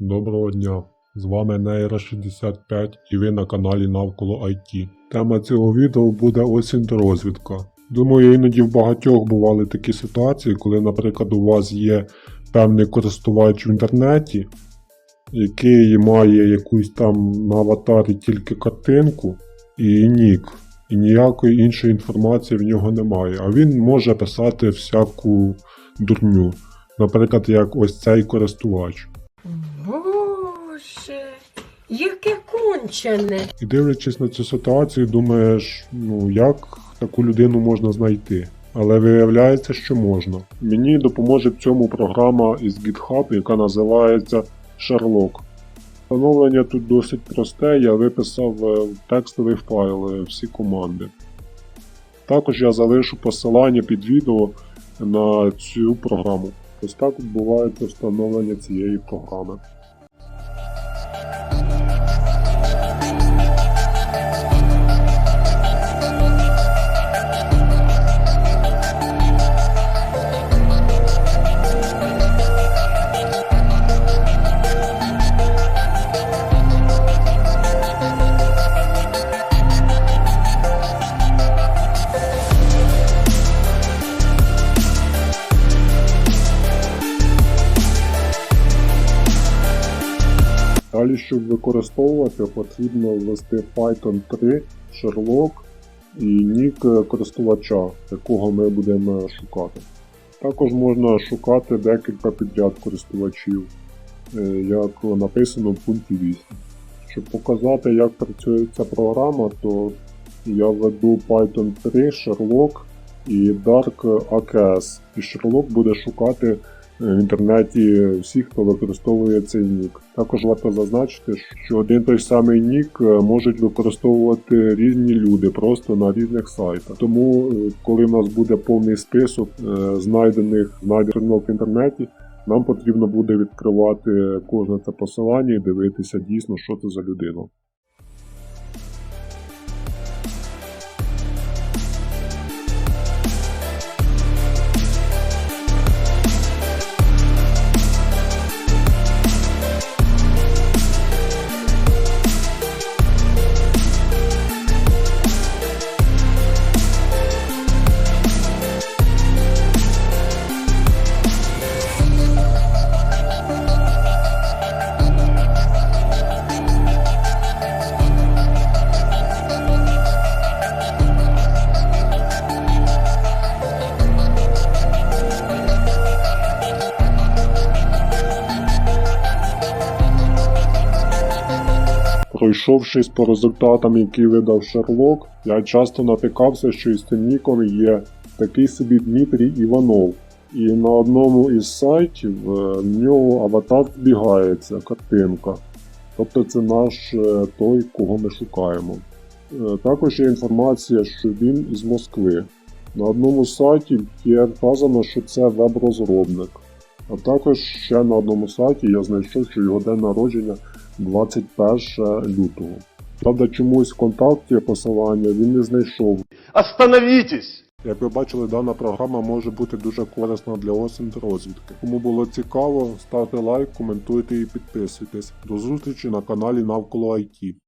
Доброго дня! З вами Нейра65 і ви на каналі Навколо IT. Тема цього відео буде осінь-розвідка. Думаю, іноді в багатьох бували такі ситуації, коли, наприклад, у вас є певний користувач в інтернеті, який має якусь там на аватарі тільки картинку і нік, і ніякої іншої інформації в нього немає. А він може писати всяку дурню. Наприклад, як ось цей користувач. Боже, яке кончене. І дивлячись на цю ситуацію, думаєш, ну як таку людину можна знайти. Але виявляється, що можна. Мені допоможе в цьому програма із GitHub, яка називається Sherlock. Встановлення тут досить просте, я виписав е, текстовий файл всі команди. Також я залишу посилання під відео на цю програму. Ось так відбувається встановлення цієї програми. Далі, щоб використовувати, потрібно ввести Python 3, Sherlock і нік е, користувача, якого ми будемо шукати. Також можна шукати декілька підряд користувачів, е, як написано в пункті 8. Щоб показати, як працює ця програма, то я введу Python 3, Sherlock і Dark AKS. І Sherlock буде шукати в інтернеті всіх, хто використовує цей нік. Також варто зазначити, що один той самий нік е, можуть використовувати різні люди просто на різних сайтах. Тому, е, коли в нас буде повний список е, знайдених знайдених в інтернеті, нам потрібно буде відкривати кожне це посилання і дивитися дійсно, що це за людина. Пройшовшись по результатам, які видав Шерлок, я часто натикався, що із цим ніком є такий собі Дмитрій Іванов. І на одному із сайтів е, в нього аватар збігається, картинка. Тобто це наш е, той, кого ми шукаємо. Е, Також є інформація, що він із Москви. На одному сайті є вказано, що це веб-розробник. А також ще на одному сайті я знайшов, що його день народження 21 лютого. Правда, чомусь в контакті посилання він не знайшов. Остановітесь! Як ви бачили, дана програма може бути дуже корисна для осінь розвідки. Кому було цікаво, ставте лайк, коментуйте і підписуйтесь. До зустрічі на каналі Навколо IT.